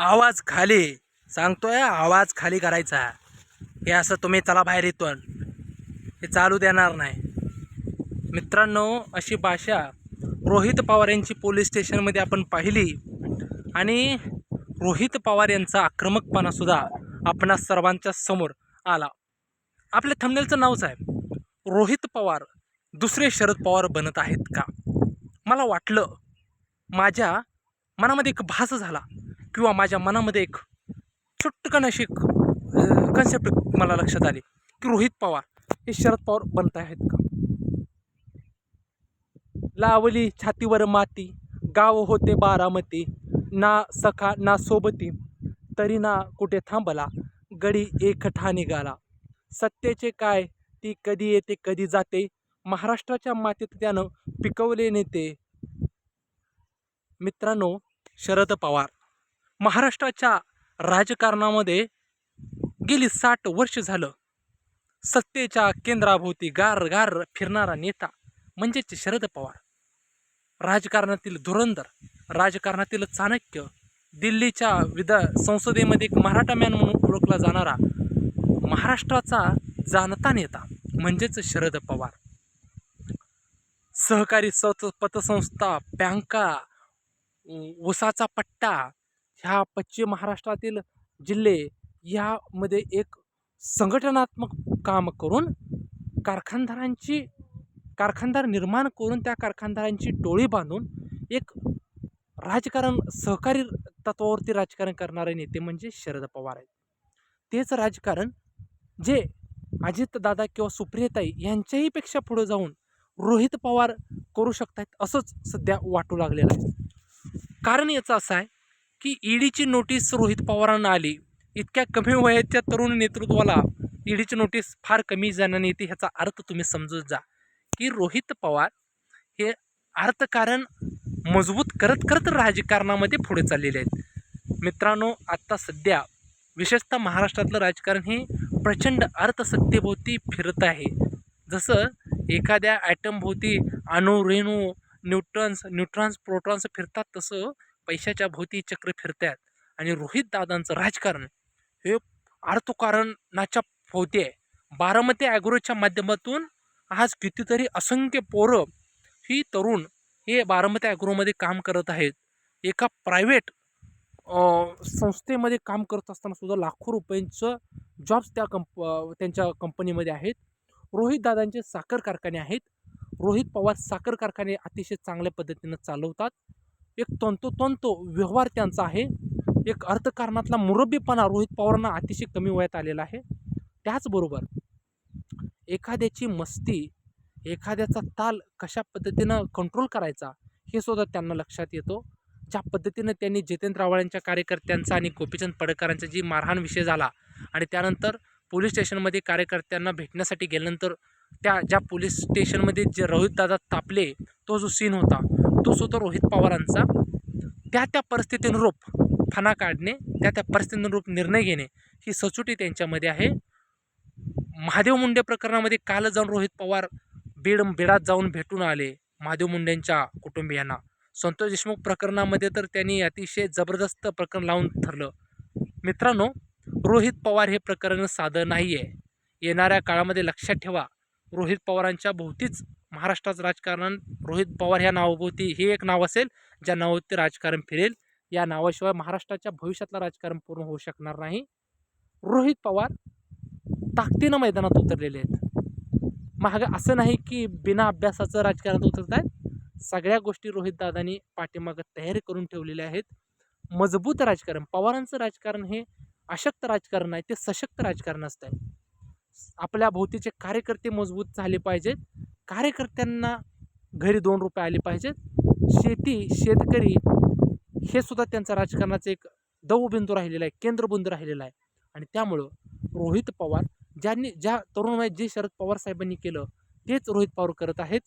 आवाज खाली. सांगतोय आवाज खाली करायचा. हे असं तुम्ही चला बाहेर इथून. हे चालू देणार नाही. मित्रांनो अशी भाषा रोहित पवार यांची पोलीस स्टेशनमध्ये आपण पाहिली. आणि रोहित पवार यांचा आक्रमकपणासुद्धा आपणा सर्वांच्या समोर आला. आपल्या थंबनेलचं नावच आहे रोहित पवार दुसरे शरद पवार बनत आहेत का? मला वाटलं माझ्या मनामध्ये एक भास झाला. किंवा माझ्या मनामध्ये एक चुटकन अशी कन्सेप्ट मला लक्षात आली की रोहित पवार हे शरद पवार बनत आहेत का? लावली छातीवर माती गाव होते बारामती ना सखा ना सोबती तरी ना कुठे थांबला गडी एकठा निघाला. सत्तेचे काय ती कधी येते कधी जाते महाराष्ट्राच्या मातीत त्यानं पिकवले नेते. मित्रांनो शरद पवार. महाराष्ट्राच्या राजकारणामध्ये गेली साठ वर्ष झालं. सत्तेच्या केंद्राभोवती गार गार फिरणारा नेता म्हणजेच शरद पवार. राजकारणातील धुरंधर राजकारणातील चाणक्य दिल्लीच्या विधा संसदेमध्ये एक मराठा मॅन म्हणून ओळखला जाणारा महाराष्ट्राचा जाणता नेता म्हणजेच शरद पवार. सहकारी सत पतसंस्था बँका उसाचा पट्टा ह्या पश्चिम महाराष्ट्रातील जिल्हे यामध्ये एक संघटनात्मक काम करून कारखानदारांची कारखानदार निर्माण करून त्या कारखानदारांची टोळी बांधून एक राजकारण सहकारी तत्वावरती राजकारण करणारे नेते म्हणजे शरद पवार आहेत. तेच राजकारण जे अजितदादा किंवा सुप्रियताई यांच्याही पेक्षा पुढे जाऊन रोहित पवार करू शकतात असंच सध्या वाटू लागलेलं आहे. कारण याचं असं आहे की ईडीची नोटीस रोहित पवारांना आली. इतक्या कमी वयाच्या तरुण नेतृत्वाला ईडीची नोटीस फार कमी जणांनी येते ह्याचा अर्थ तुम्ही समजून जा. की रोहित पवार हे अर्थकारण मजबूत करत करत राजकारणामध्ये पुढे चाललेले आहेत. मित्रांनो आत्ता सध्या विशेषतः महाराष्ट्रातलं राजकारण हे प्रचंड अर्थसत्तेभोवती फिरत आहे. जसं एखाद्या ॲटमभोवती अणु रेणू न्यूट्रन्स न्यूट्रॉन्स प्रोटॉन्स फिरतात तसं पैशाच्या भोवती चक्र फिरतात आणि रोहित दादांचं राजकारण हे अर्थकारणाच्या भोवती आहे. बारामती ॲग्रोच्या माध्यमातून आज कितीतरी असंख्य पोरं ही तरुण हे बारामती ॲग्रोमध्ये काम करत आहेत. एका प्रायव्हेट संस्थेमध्ये काम करत असताना सुद्धा लाखो रुपयांचं जॉब्स त्या कंप त्यांच्या कंपनीमध्ये आहेत. रोहित दादांचे साखर कारखाने आहेत. रोहित पवार साखर कारखाने अतिशय चांगल्या पद्धतीनं चालवतात. एक तंतोतंत व्यवहार त्यांचा आहे. एक अर्थकारणातला मुरब्बीपणा रोहित पवारांना अतिशय कमी वयात आलेला आहे. त्याचबरोबर एखाद्याची मस्ती एखाद्याचा ताल कशा पद्धतीनं कंट्रोल करायचा हे सुद्धा त्यांना लक्षात येतो. ज्या पद्धतीनं त्यांनी जितेंद्र आव्हाडांच्या कार्यकर्त्यांचा आणि गोपीचंद पडकरांचा जी मारहाण विषय झाला आणि त्यानंतर पोलीस स्टेशनमध्ये कार्यकर्त्यांना भेटण्यासाठी गेल्यानंतर त्या ज्या पोलीस स्टेशनमध्ये जे रोहितदादा तापले तो जो सीन होता तो सुद्धा रोहित पवारांचा. त्या त्या परिस्थितीनुरूप फणा काढणे त्या त्या परिस्थितीनुरूप निर्णय घेणे ही सचोटी त्यांच्यामध्ये आहे. महादेव मुंडे प्रकरणामध्ये काल जाऊन रोहित पवार बीड बीडात जाऊन भेटून आले महादेव मुंडेंच्या कुटुंबियांना. संतोष देशमुख प्रकरणामध्ये तर त्यांनी अतिशय जबरदस्त प्रकरण लावून ठरलं मित्रांनो रोहित पवार हे प्रकरण साधं नाही आहे येणाऱ्या काळामध्ये लक्षात ठेवा रोहित पवारांच्या भोवतीच महाराष्ट्राचं राजकारण रोहित पवार ह्या नावाभोवती हे एक नाव असेल ज्या नावावरती राजकारण फिरेल. या नावाशिवाय महाराष्ट्राच्या भविष्यातलं राजकारण पूर्ण होऊ शकणार नाही. रोहित पवार ताकदीनं मैदानात उतरलेले आहेत. महाग असं नाही की बिना अभ्यासाचं राजकारणात उतरत आहेत. सगळ्या गोष्टी रोहितदादांनी पाठीमागं तयारी करून ठेवलेल्या आहेत. मजबूत राजकारण पवारांचं राजकारण हे अशक्त राजकारण आहे ते सशक्त राजकारण असतं आहे आपल्या भोवतीचे कार्यकर्ते मजबूत झाले पाहिजेत. कार्यकर्त्यांना घरी दोन रुपये आले पाहिजेत. शेती शेतकरी हे सुद्धा त्यांचा राजकारणाचं एक दवबिंदू राहिलेला आहे केंद्रबिंदू राहिलेला आहे. आणि त्यामुळं रोहित पवार ज्यांनी ज्या तरुण वयात जे शरद पवार साहेबांनी केलं तेच रोहित पवार करत आहेत.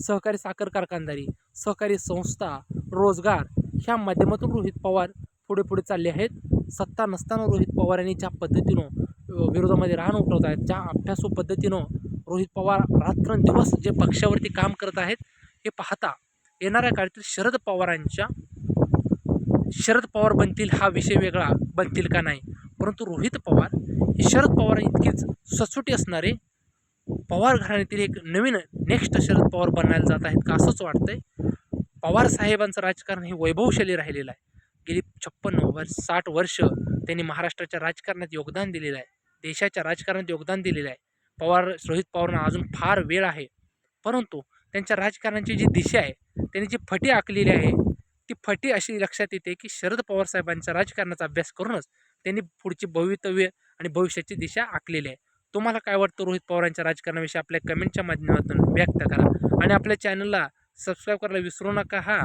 सहकारी साखर कारखानदारी सहकारी संस्था रोजगार ह्या माध्यमातून रोहित पवार पुढे पुढे चालले आहेत. सत्ता नसताना रोहित पवार यांनी ज्या पद्धतीनं विरोधामध्ये रान उठवत आहेत. ज्या अभ्यासू पद्धतीनं रोहित पवार रात्रंदिवस जे पक्षावरती काम करत आहेत हे पाहता येणाऱ्या काळातील शरद पवारांच्या शरद पवार बनतील हा विषय वेगळा बनतील का नाही? परंतु रोहित पवार हे शरद पवार इतकेच सचोटी असणारे पवार घराण्यातील एक नवीन नेक्स्ट शरद पवार बनायला जात आहेत का असंच वाटतंय? पवार साहेबांचं राजकारण हे वैभवशाली राहिलेलं आहे. गेली छप्पन्न वर्ष साठ वर्ष त्यांनी महाराष्ट्राच्या राजकारणात योगदान दिलेलं आहे. देशाच्या राजकारणात योगदान दिलेलं आहे. पवार रोहित पवारांना अजून फार वेळ आहे. परंतु त्यांच्या राजकारणाची जी दिशा आहे त्यांनी जी फटी आखलेली आहे ती फटी अशी लक्षात येते की शरद पवार साहेबांच्या राजकारणाचा अभ्यास करूनच त्यांनी पुढची भवितव्य आणि भविष्याची दिशा आखलेली आहे. तुम्हाला काय वाटतं रोहित पवारांच्या राजकारणाविषयी? आपल्या कमेंटच्या माध्यमातून व्यक्त करा. आणि आपल्या चॅनलला सबस्क्राईब करायला विसरू नका. हा.